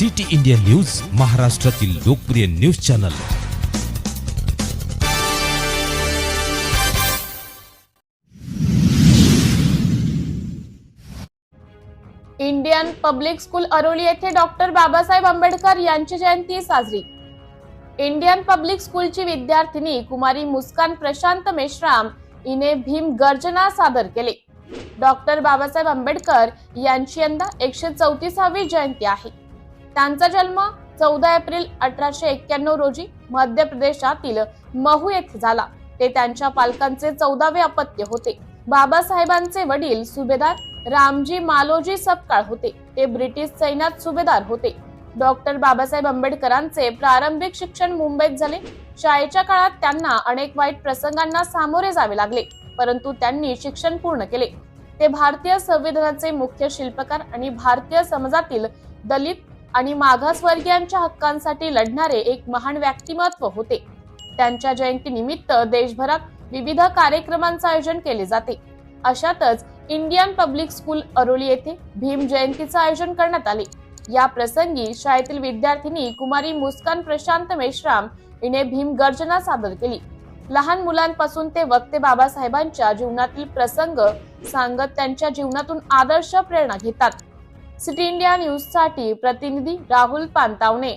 City India news महाराष्ट्रातील लोकप्रिय news channel. Indian public school Airoli येथे डॉक्टर बाबासाहेब आंबेडकर यांची जयंती साजरी. इंडियन पब्लिक स्कूलची विद्यार्थिनी कुमारी मुस्कान प्रशांत मेश्राम हिने भीम गर्जना सादर केले. डॉक्टर बाबासाहेब आंबेडकर यांची यंदा एकशे चौतीसावी जयंती आहे. त्यांचा जन्म चौदा एप्रिल अठराशे एक्क्याण्णव रोजी मध्य प्रदेशातील महू येथे झाला. ते त्यांच्या पालकांचे चौदावे अपत्य होते. बाबासाहेबांचे वडील सुभेदार रामजी मालोजी सपकाळ होते. ते ब्रिटिश सैन्यात सुभेदार होते. डॉक्टर बाबासाहेब आंबेडकरांचे प्रारंभिक शिक्षण मुंबईत झाले. शाळेच्या काळात त्यांना अनेक वाईट प्रसंगांना सामोरे जावे लागले परंतु त्यांनी शिक्षण पूर्ण केले. ते भारतीय संविधानाचे मुख्य शिल्पकार आणि भारतीय समाजातील दलित आणि मागासवर्गीयांच्या हक्कांसाठी लढणारे एक महान व्यक्तिमत्व होते. त्यांच्या जयंतीनिमित्त देशभरात विविध कार्यक्रमांचे आयोजन केले जाते. अशातच इंडियन पब्लिक स्कूल अरोली येथे भीम जयंतीचे आयोजन करण्यात आले. या प्रसंगी शाळेतील विद्यार्थिनी कुमारी मुस्कान प्रशांत मेश्राम हिने भीम गर्जना सादर केली. लहान मुलांपासून ते वक्ते बाबासाहेबांच्या जीवनातील प्रसंग सांगत त्यांच्या जीवनातून आदर्श प्रेरणा घेतात. सिटी इंडिया न्यूजसाठी प्रतिनिधी राहुल पांतावणे